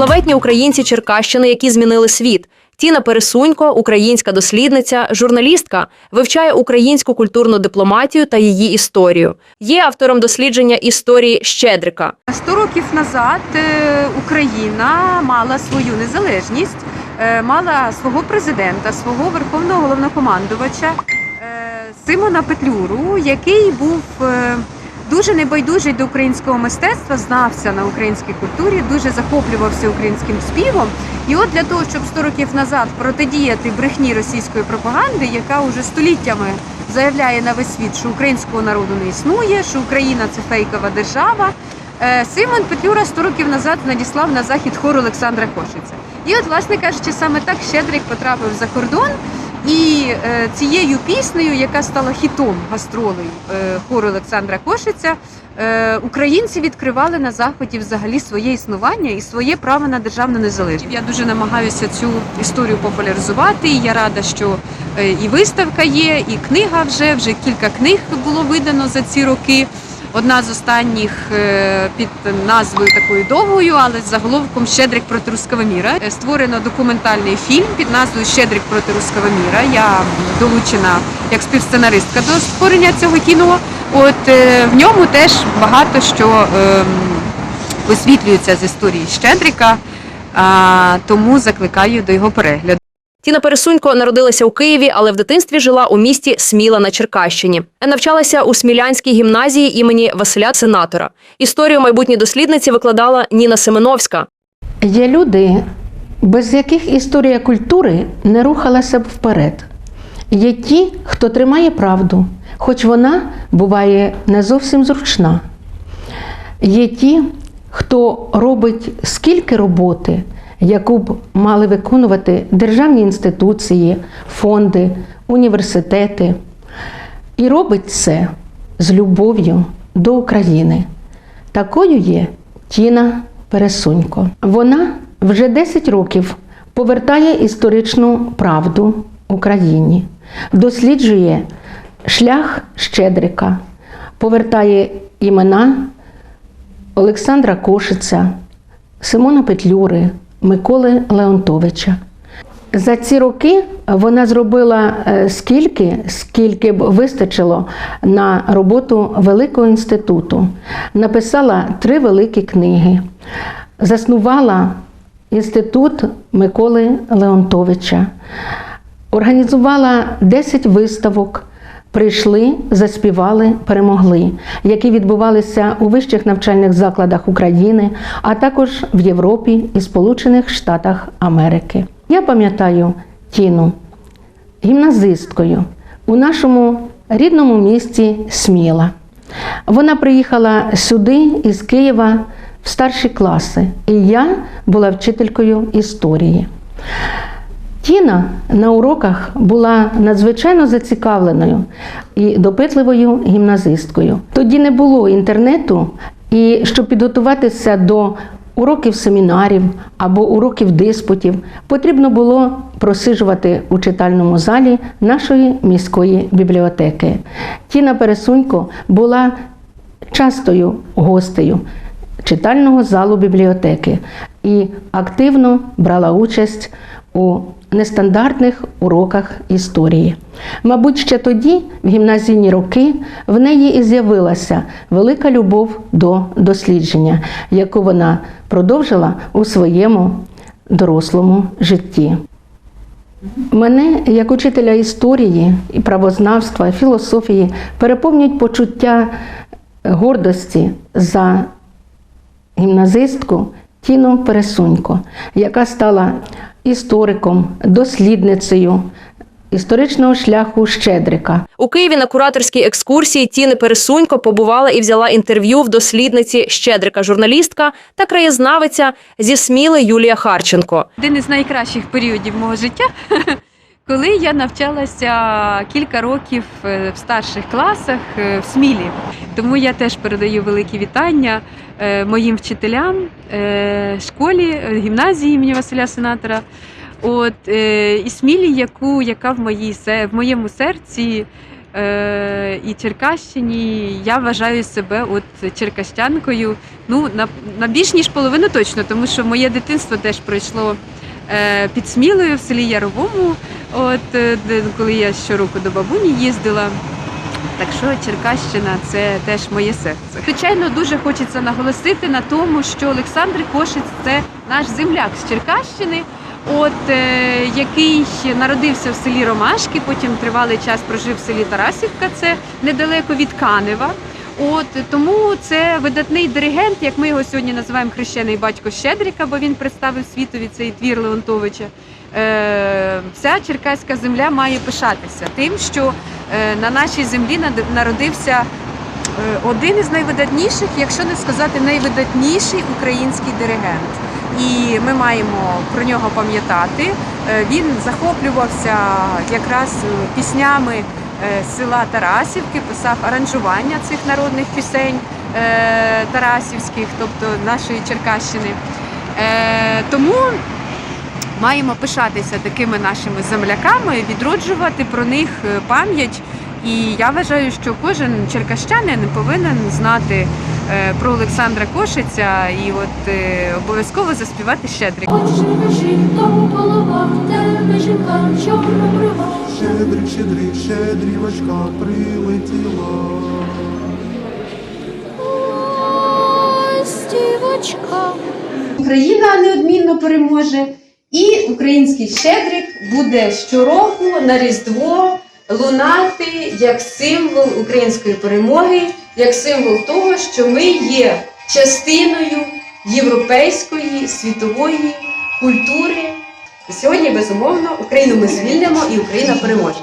Славетні українці Черкащини, які змінили світ. Тіна Пересунько, українська дослідниця, журналістка, вивчає українську культурну дипломатію та її історію. Є автором дослідження історії Щедрика. Сто років назад е, Україна мала свою незалежність, е, мала свого президента, свого верховного головнокомандувача е, Симона Петлюру, який був дуже небайдужий до українського мистецтва, знався на українській культурі, дуже захоплювався українським співом. І от для того, щоб 100 років назад протидіяти брехні російської пропаганди, яка уже століттями заявляє на весь світ, що українського народу не існує, що Україна це фейкова держава. Е, Симон Петлюра 100 років назад надіслав на захід хор Олександра Кошиця. І от, власне кажучи, саме так Щедрик потрапив за кордон. І е, цією піснею, яка стала хітом гастролей е, хору Олександра Кошиця, е, українці відкривали на заході взагалі своє існування і своє право на державну незалежність. Я дуже намагаюся цю історію популяризувати. І я рада, що і виставка є, і книга вже вже кілька книг було видано за ці роки. Одна з останніх е, під назвою такою довгою, але з заголовком Щедрик проти руского міра. Е, Створено документальний фільм під назвою Щедрик проти руского міра. Я долучена як співсценаристка до створення цього кіно. От е, в ньому теж багато що ем, висвітлюється з історії Щедрика, тому закликаю до його перегляду. Тіна Пересунько народилася у Києві, але в дитинстві жила у місті Сміла на Черкащині. Навчалася у Смілянській гімназії імені Василя Сенатора. Історію майбутній дослідниці викладала Ніна Семеновська. Є люди, без яких історія культури не рухалася б вперед. Є ті, хто тримає правду, хоч вона буває не зовсім зручна. Є ті, хто робить скільки роботи, яку б мали виконувати державні інституції, фонди, університети. І робить це з любов'ю до України. Такою є Тіна Пересунько. Вона вже 10 років повертає історичну правду Україні, досліджує шлях Щедрика, повертає імена Олександра Кошиця, Симона Петлюри, Миколи Леонтовича. За ці роки вона зробила е, скільки, скільки б вистачило на роботу Великого інституту. Написала три великі книги, заснувала інститут Миколи Леонтовича, організувала 10 виставок. Прийшли, заспівали, перемогли, які відбувалися у вищих навчальних закладах України, а також в Європі і Сполучених Штатах Америки. Я пам'ятаю Тіну гімназисткою у нашому рідному місті Сміла. Вона приїхала сюди із Києва в старші класи, і я була вчителькою історії. Тіна на уроках була надзвичайно зацікавленою і допитливою гімназисткою. Тоді не було інтернету, і щоб підготуватися до уроків семінарів або уроків диспутів, потрібно було просиджувати у читальному залі нашої міської бібліотеки. Тіна Пересунько була частою гостею читального залу бібліотеки і активно брала участь у нестандартних уроках історії. Мабуть, ще тоді, в гімназійні роки, в неї і з'явилася велика любов до дослідження, яку вона продовжила у своєму дорослому житті. Мене, як учителя історії і правознавства, і філософії, переповнюють почуття гордості за гімназистку Тіну Пересунько, яка стала істориком, дослідницею історичного шляху Щедрика. У Києві на кураторській екскурсії Тіни Пересунько побувала і взяла інтерв'ю в дослідниці Щедрика, журналістка та краєзнавиця зі Сміли Юлія Харченко. Один із найкращих періодів мого життя, коли я навчалася кілька років е, в старших класах е, в Смілі. Тому я теж передаю великі вітання е, моїм вчителям, школі, гімназії імені Василя Сенатора. От і Смілі, яку яка в моїй в моєму серці і Черкащині я вважаю себе от черкащанкою. Ну, на, на більш ніж половину точно, тому що моє дитинство теж пройшло під Смілою в селі Яровому, от, е, коли я щороку до бабуні їздила. Так що Черкащина це теж моє серце. Звичайно, дуже хочеться наголосити на тому, що Олександр Кошець це наш земляк з Черкащини, от е, який народився в селі Ромашки, потім тривалий час прожив в селі Тарасівка, це недалеко від Канева. От тому це видатний диригент, як ми його сьогодні називаємо хрещений батько Щедрика, бо він представив світові цей твір Леонтовича. Е, вся черкаська земля має пишатися тим, що е, на нашій землі народився е, один із найвидатніших, якщо не сказати найвидатніший український диригент. І ми маємо про нього пам'ятати. Е, Він захоплювався якраз піснями села Тарасівки, писав аранжування цих народних пісень е, Тарасівських, тобто нашої Черкащини. Е, Тому маємо пишатися такими нашими земляками, відроджувати про них е, пам'ять. І я вважаю, що кожен черкащанин повинен знати е, про Олександра Кошиця і от е, обов'язково заспівати щедрик. Очі жито голова, тебе жінка чорна брива. Щедрик, щедрик, щедрівочка прилетіла. Ой, стівочка. Україна неодмінно переможе, і український щедрик буде щороку на Різдво лунати як символ української перемоги, як символ того, що ми є частиною європейської світової культури. Сьогодні, безумовно, Україну ми звільнимо і Україна переможе.